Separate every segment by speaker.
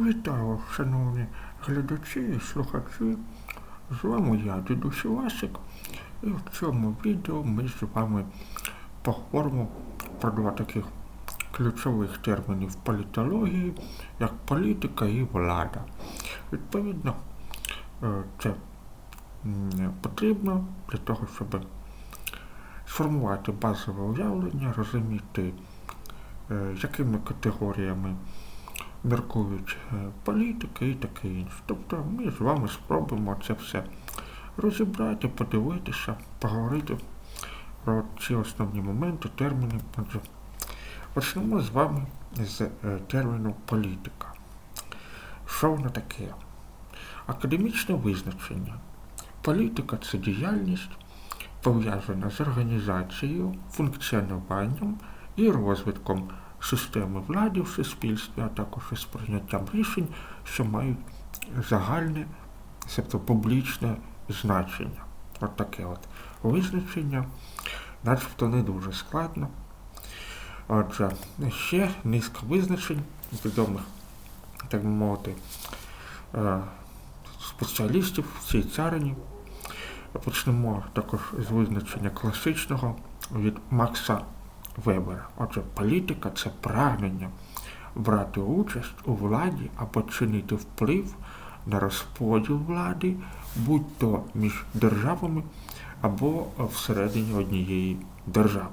Speaker 1: Вітаю, шановні глядачі і слухачі. З вами я, дідусь Васик, і в цьому відео ми з вами поговоримо про два таких ключових термінів політології, як політика і влада. Відповідно, е, це потрібно для того, щоб сформувати базове уявлення, розуміти, е, якими категоріями міркують е, політики і таке інше. Тобто ми з вами спробуємо це все розібрати, подивитися, поговорити про ці основні моменти, терміни. Почнемо з вами з е, терміну політика. Що воно таке? Академічне визначення. Політика це діяльність, пов'язана з організацією, функціонуванням і розвитком системи влади в суспільстві, а також із прийняттям рішень, що мають загальне, тобто публічне значення. От таке от визначення, начебто не дуже складно. Отже, ще низка визначень відомих, так би мовити, е, спеціалістів в цій царині. Почнемо також з визначення класичного від Макса Вебера. Отже, політика це прагнення брати участь у владі або чинити вплив на розподіл влади, будь-то між державами або всередині однієї держави.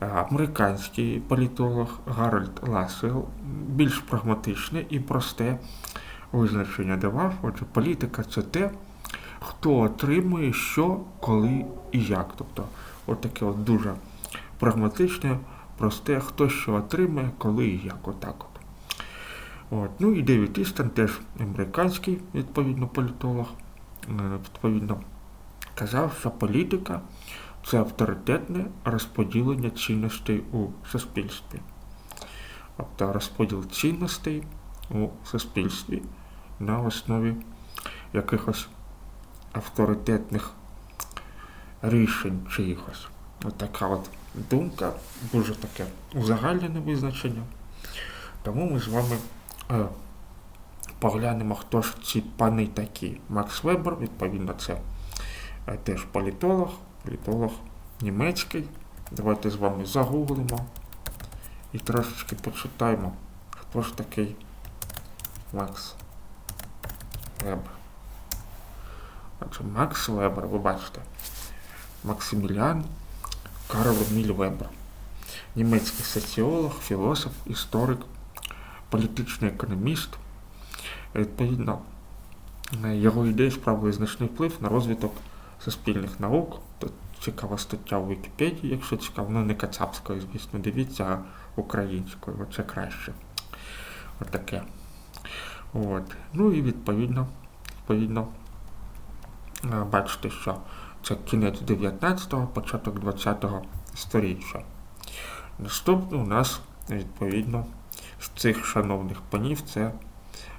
Speaker 1: Е, Американський політолог Гарольд Лассел більш прагматичне і просте визначення давав. Отже, політика це те, хто отримує що, коли і як. Тобто, от таке от дуже прагматичне, просте, хто що отримає, коли і як. Отак от. От. Ну і Девід Істон, теж американський, відповідно, політолог, е, відповідно, казав, що політика це авторитетне розподілення цінностей у суспільстві. Тобто розподіл цінностей у суспільстві на основі якихось авторитетних рішень чиїхось. От така от думка, дуже таке узагальнене визначення. Тому ми з вами е, поглянемо, хто ж ці пани такі. Макс Вебер, відповідно, це е, теж політолог, політолог німецький. Давайте з вами загуглимо і трошечки почитаємо, хто ж такий Макс Вебер. Отже, Макс Вебер, ви бачите, Максиміліан Карл Еміль Вебер, німецький соціолог, філософ, історик, політичний економіст. Відповідно, його ідеї справили значний вплив на розвиток суспільних наук. Тут цікава стаття у Вікіпедії, якщо цікаво, ну не кацапською, звісно, дивіться, а українською, оце краще. Отаке. От. Ну і відповідно, відповідно, бачите, що це кінець 19-го, початок 20-го сторіччя. Наступний у нас, відповідно, з цих шановних панів це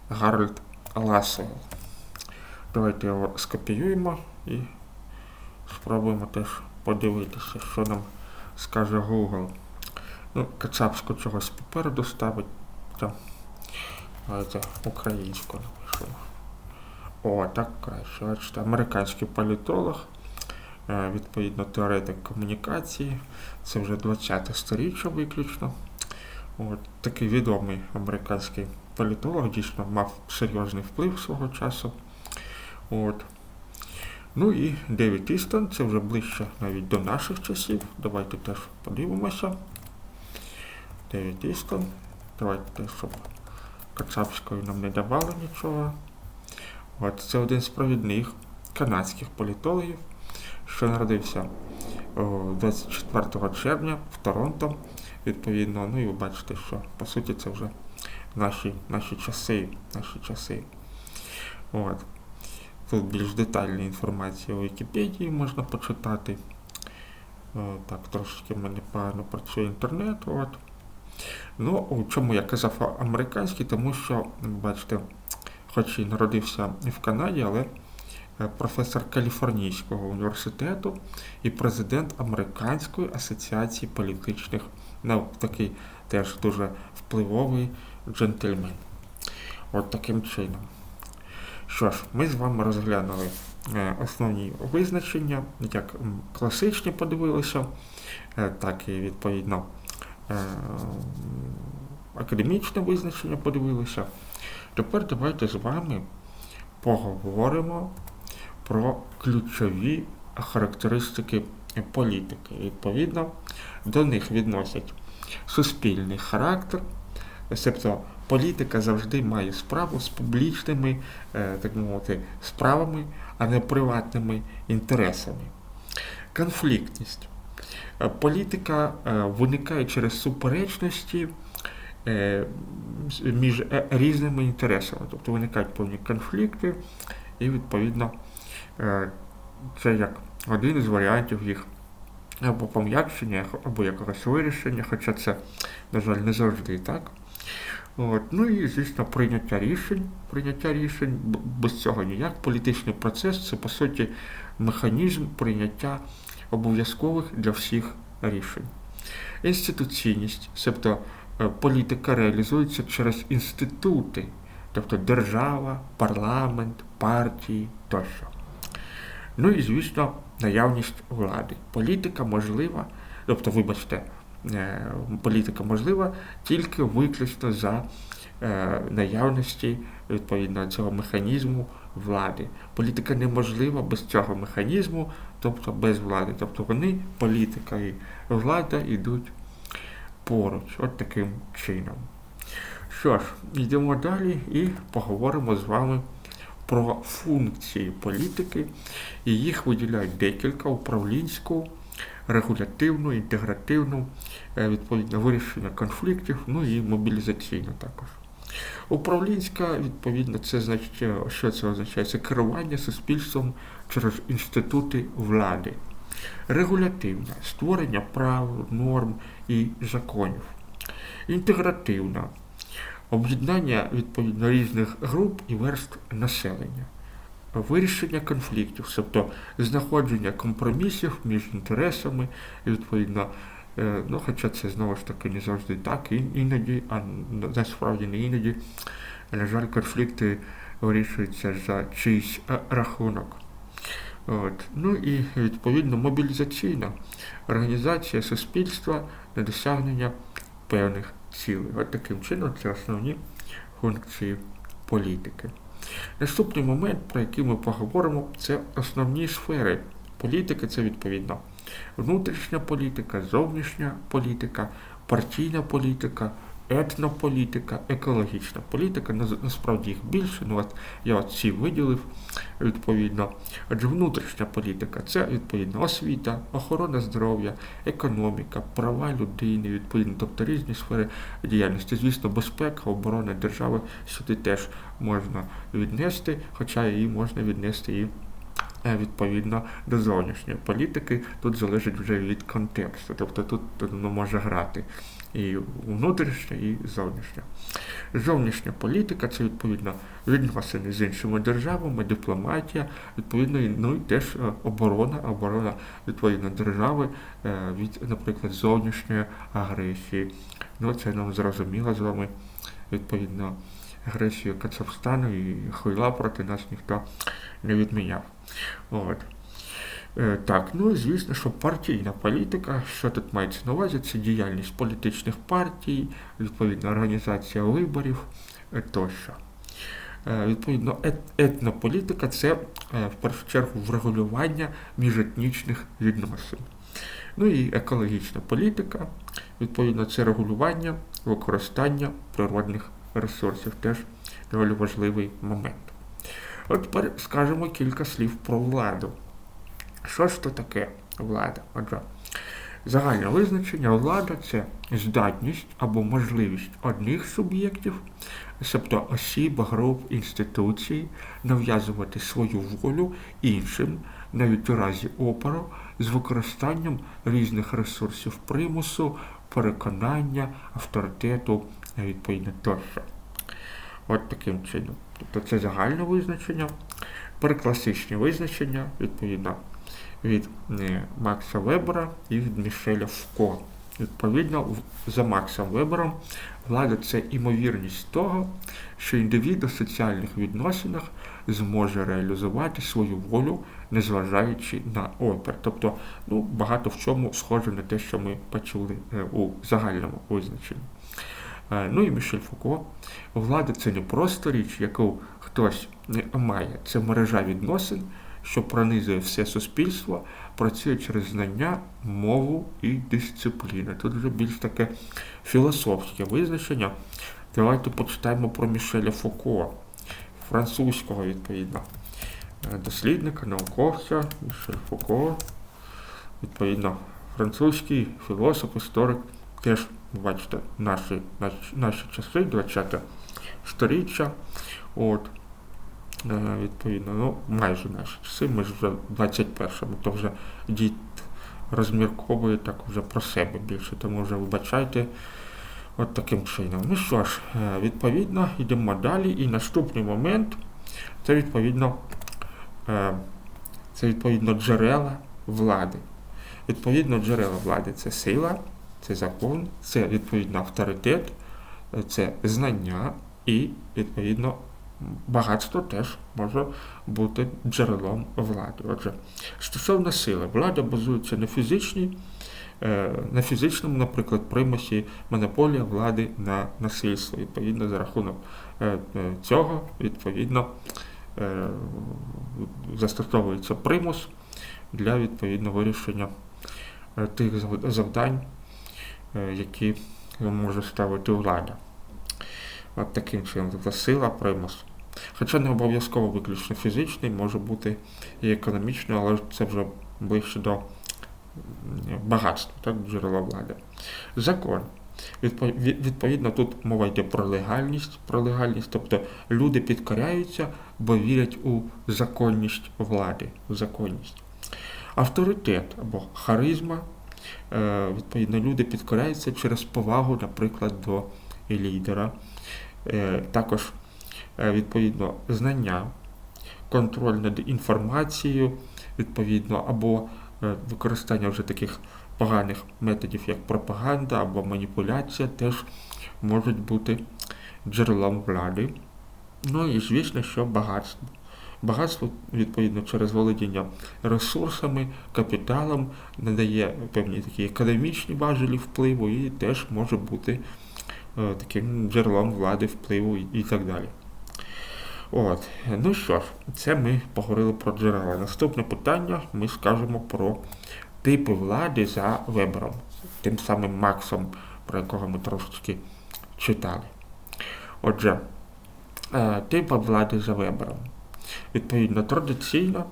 Speaker 1: Гарольд Лассел. Давайте його скопіюємо і спробуємо теж подивитися, що нам скаже Google. Ну, кацапську чогось попереду ставить. Давайте українську напишемо. О, так краще. Бачите, американський політолог. Е, відповідно теоретик комунікації. Це вже 20 сторіччя виключно. От, Такий відомий американський політолог дійсно мав серйозний вплив свого часу. От. Ну і Девід Істон, це вже ближче навіть до наших часів. Давайте теж подивимося. Девід Істон. Давайте щоб Кацапською нам не давали нічого. От, Це один з провідних канадських політологів що народився 24 червня в Торонто, відповідно. Ну і ви бачите, що по суті це вже наші наші часи. наші часи. От. Тут більш детальна інформація у Вікіпедії можна почитати. Так, трошечки в мене погано працює інтернет. От. Ну, чому я казав американський, тому що, бачите, хоч і народився в Канаді, але професор Каліфорнійського університету і президент Американської асоціації політичних наук. Такий теж дуже впливовий джентльмен. От таким чином. Що ж, ми з вами розглянули е, основні визначення, як класичні подивилися, е, так і відповідно е, академічне визначення подивилися. Тепер давайте з вами поговоримо про ключові характеристики політики. Відповідно, до них відносять суспільний характер, тобто політика завжди має справу з публічними, е, так мовити, справами, а не приватними інтересами. Конфліктність. Е, Політика е, виникає через суперечності між різними інтересами. Тобто виникають певні конфлікти, і відповідно це як один із варіантів їх або пом'якшення, або якогось вирішення, хоча це, на жаль, не завжди так. От. Ну і, звісно, прийняття рішень. Прийняття рішень без цього ніяк. Політичний процес це, по суті, механізм прийняття обов'язкових для всіх рішень. Інституційність, тобто е, політика реалізується через інститути, тобто держава, парламент, партії тощо. Ну і, звісно, наявність влади. Політика можлива, тобто, вибачте, е, політика можлива тільки виключно за е, наявності відповідно цього механізму влади. Політика неможлива без цього механізму, тобто без влади. Тобто вони, політика і влада, йдуть поруч, от таким чином. Що ж, йдемо далі і поговоримо з вами про функції політики, і їх виділяють декілька управлінську, регулятивну, інтегративну, е, відповідно вирішення конфліктів, ну і мобілізаційну також. Управлінська, відповідно, це значить, е, що це означає? Це керування суспільством через інститути влади. Регулятивна створення правил, норм і законів. Інтегративна об'єднання відповідно різних груп і верств населення. Вирішення конфліктів, тобто знаходження компромісів між інтересами, відповідно, е, ну, хоча це знову ж таки не завжди так, іноді, а насправді не іноді, на жаль, конфлікти вирішуються за чийсь е, рахунок. От. Ну і відповідно мобілізаційна організація суспільства на досягнення певних цілей. От таким чином це основні функції політики. Наступний момент, про який ми поговоримо, це основні сфери політики. Це відповідно внутрішня політика, зовнішня політика, партійна політика, етнополітика, екологічна політика. Насправді їх більше. Ну от я от ці виділив відповідно. Адже внутрішня політика це відповідно освіта, охорона здоров'я, економіка, права людини, відповідно, тобто різні сфери діяльності. Звісно, безпека, оборона держави сюди теж можна віднести, хоча її можна віднести і е, відповідно до зовнішньої політики. Тут залежить вже від контексту. Тобто тут воно може грати і внутрішня, і зовнішня. Зовнішня політика це відповідно відносини з іншими державами, дипломатія, відповідно, ну і теж е, оборона, оборона відповідно держави е, від, наприклад, зовнішньої агресії. Ну, це нам зрозуміло з вами, відповідно, агресію Кацапстану і хуйла проти нас ніхто не відміняв. От. Е, Так, ну і звісно, що партійна політика, що тут мається на увазі, це діяльність політичних партій, відповідно, організація виборів е, тощо. Е, Відповідно, етнополітика це в першу чергу врегулювання міжетнічних відносин. Ну і екологічна політика, відповідно, це регулювання використання природних ресурсів, теж доволі важливий момент. От тепер скажемо кілька слів про владу. Що ж то таке влада? Отже, загальне визначення влада це здатність або можливість одних суб'єктів, тобто осіб, груп, інституцій, нав'язувати свою волю іншим, навіть у разі опору, з використанням різних ресурсів примусу, переконання, авторитету, відповідно тощо. От таким чином. Тобто це загальне визначення, перекласичні визначення, відповідно, від е, Макса Вебера і від Мішеля Фуко. Відповідно, за Максом Вебером, влада це імовірність того, що індивід у соціальних відносинах зможе реалізувати свою волю, незважаючи на опір. Тобто, ну, багато в чому схоже на те, що ми почули е, у загальному визначенні. Е, Ну і Мішель Фуко. Влада це не просто річ, яку хтось має. Це мережа відносин, що пронизує все суспільство, працює через знання, мову і дисципліну. Тут вже більш таке філософське визначення. Давайте почитаємо про Мішеля Фуко, французького відповідно. е, Дослідника, науковця Мішель Фуко, відповідно, французький філософ, історик, теж, бачите, наші, наші, наші часи, 20 сторіччя. От, відповідно, ну, майже наші часи, ми ж вже в 21-му, то вже дід розмірковує так вже про себе більше, тому вже вибачайте от таким чином. Ну що ж, е, відповідно, йдемо далі. І наступний момент це відповідно, е, це відповідно джерела влади. Відповідно, джерела влади це сила, це закон, це відповідно авторитет, е, це знання і відповідно багатство теж може бути джерелом влади. Отже, стосовно сили, влада базується на фізичній, е, на фізичному, наприклад, примусі монополія влади на насильство. Відповідно, за рахунок е, е, цього, відповідно, застосовується примус для відповідно вирішення тих завдань, які може ставити влада. От таким чином, тобто сила, примус. Хоча не обов'язково виключно фізичний, може бути і економічний, але це вже ближче до багатства, так, джерела влади. Закон. Відповідно, тут мова йде про легальність, про легальність, тобто люди підкоряються, бо вірять у законність влади, законність. Авторитет або харизма, е, відповідно, люди підкоряються через повагу, наприклад, до лідера. Е, Також, відповідно, знання, контроль над інформацією, відповідно, або е, використання вже таких поганих методів, як пропаганда або маніпуляція, теж можуть бути джерелом влади. Ну і звісно, що багатство. Багатство, відповідно, через володіння ресурсами, капіталом надає певні такі економічні важелі впливу і теж може бути е, таким джерелом влади, впливу і так далі. От, ну що ж, це ми поговорили про джерела. Наступне питання ми скажемо про типи влади за Вебером, тим самим Максом, про якого ми трошечки читали. Отже, е, типи влади за Вебером. Відповідно, традиційна,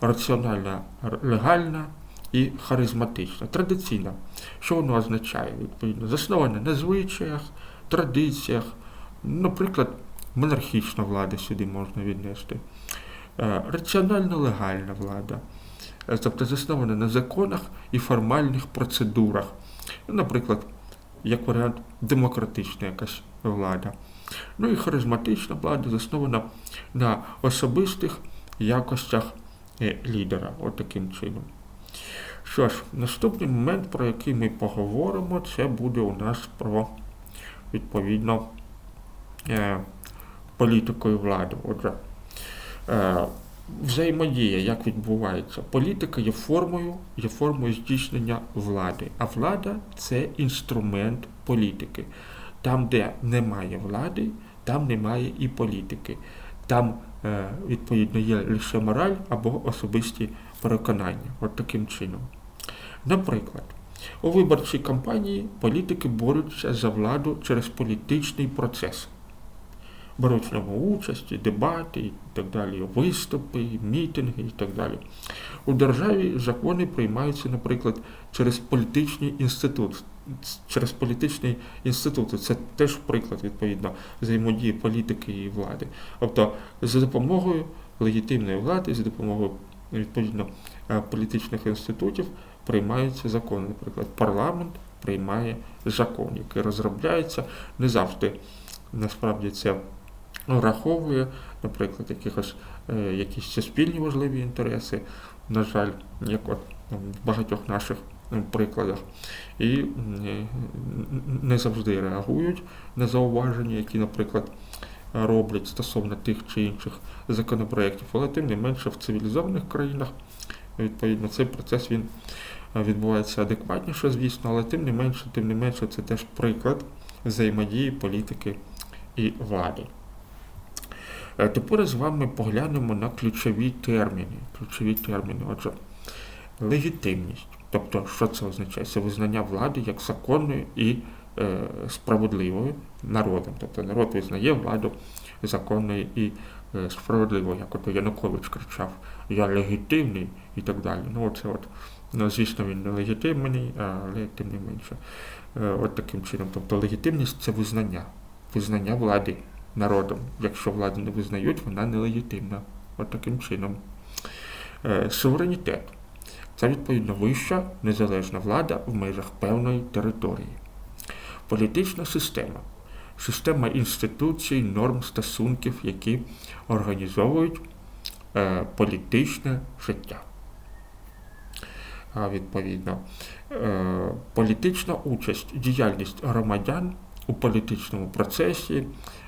Speaker 1: раціональна, легальна і харизматична. Традиційна, що воно означає? Відповідно, заснована на звичаях, традиціях, наприклад, монархічна влада сюди можна віднести. Е, Раціонально-легальна влада, е, тобто заснована на законах і формальних процедурах. Ну, Наприклад, як варіант, демократична якась влада. Ну і харизматична влада заснована на особистих якостях е, лідера, от таким чином. Що ж, наступний момент, про який ми поговоримо, це буде у нас про відповідно е, політикою влади. Отже, е, взаємодія, як відбувається. Політика є формою, є формою здійснення влади, а влада це інструмент політики. Там, де немає влади, там немає і політики. Там, е, відповідно, є лише мораль або особисті переконання. От таким чином. Наприклад, у виборчій кампанії політики борються за владу через політичний процес. Беруть в ньому участь, дебати і так далі, виступи, мітинги і так далі. У державі закони приймаються, наприклад, через політичний інститут. Через політичний інститут. Це теж приклад, відповідно, взаємодії політики і влади. Тобто, за допомогою легітимної влади, за допомогою відповідно е, політичних інститутів приймаються закони. Наприклад, парламент приймає закон, який розробляється не завжди. Насправді це враховує, наприклад, якихось е, якісь суспільні важливі інтереси. На жаль, як от в багатьох наших прикладах і м, е, не завжди реагують на зауваження, які, наприклад, роблять стосовно тих чи інших законопроєктів, але тим не менше в цивілізованих країнах відповідно цей процес він е, відбувається адекватніше, звісно, але тим не менше, тим не менше, це теж приклад взаємодії політики і влади. Е, Тепер з вами поглянемо на ключові терміни. Ключові терміни. Отже, легітимність. Тобто, що це означає? Це визнання влади як законної і е, справедливою народом. Тобто народ визнає владу законною і е, справедливою, як от Янукович кричав, я легітимний і так далі. Ну, оце от, ну, звісно, він не легітимний, але тим не менше. Е, от таким чином. Тобто легітимність це визнання, визнання влади народом. Якщо владу не визнають, вона нелегітимна. От таким чином. Е, Суверенітет це відповідно вища незалежна влада в межах певної території. Політична система система інституцій, норм, стосунків, які організовують е, політичне життя. А, відповідно, е, політична участь, діяльність громадян у політичному процесі,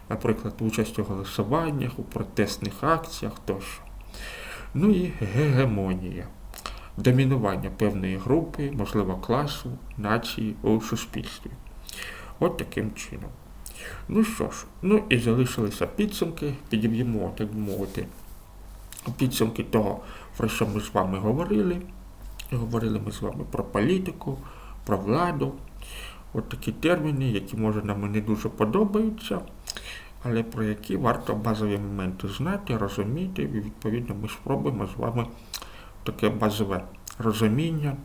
Speaker 1: наприклад, участь у голосуваннях, у протестних акціях тощо. Ну і гегемонія, домінування певної групи, можливо, класу, нації у суспільстві. От таким чином. Ну що ж, ну і залишилися підсумки, підіб'ємо, так мовити, підсумки того, про що ми з вами говорили. Говорили ми з вами про політику, про владу. От такі терміни, які може нам не дуже подобаються, але про які варто базові моменти знати, розуміти, і відповідно ми спробуємо з вами таке базове розуміння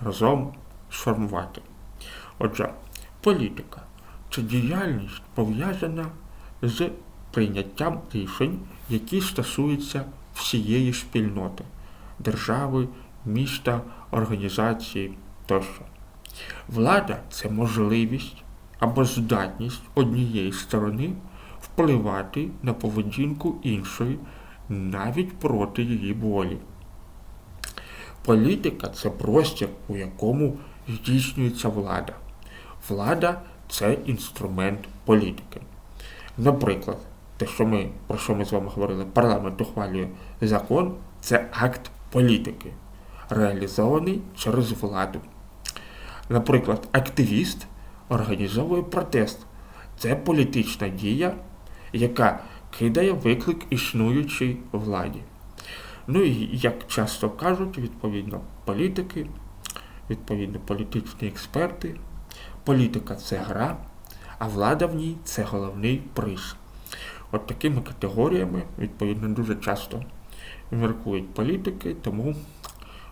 Speaker 1: разом сформувати. Отже, політика це діяльність пов'язана з прийняттям рішень, які стосуються всієї спільноти, держави, міста, організації тощо. Влада це можливість або здатність однієї сторони впливати на поведінку іншої навіть проти її волі. Політика це простір, у якому здійснюється влада. Влада це інструмент політики. Наприклад, те, що ми, про що ми з вами говорили, парламент ухвалює закон, це акт політики, реалізований через владу. Наприклад, активіст організовує протест. Це політична дія, яка кидає виклик існуючій владі. Ну і як часто кажуть, відповідно, політики, відповідно, політичні експерти, політика це гра, а влада в ній це головний приз. От такими категоріями, відповідно, дуже часто міркують політики, тому,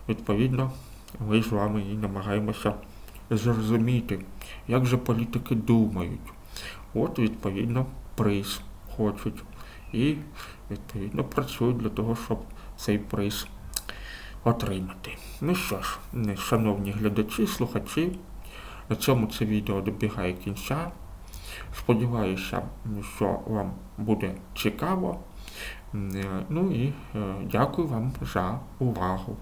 Speaker 1: відповідно, ми з вами і намагаємося зрозуміти, як же політики думають. От, відповідно, приз хочуть. І, відповідно, працюють для того, щоб цей приз отримати. Ну що ж, шановні глядачі, слухачі, на цьому це відео добігає кінця. Сподіваюся, що вам буде цікаво. Ну і дякую вам за увагу.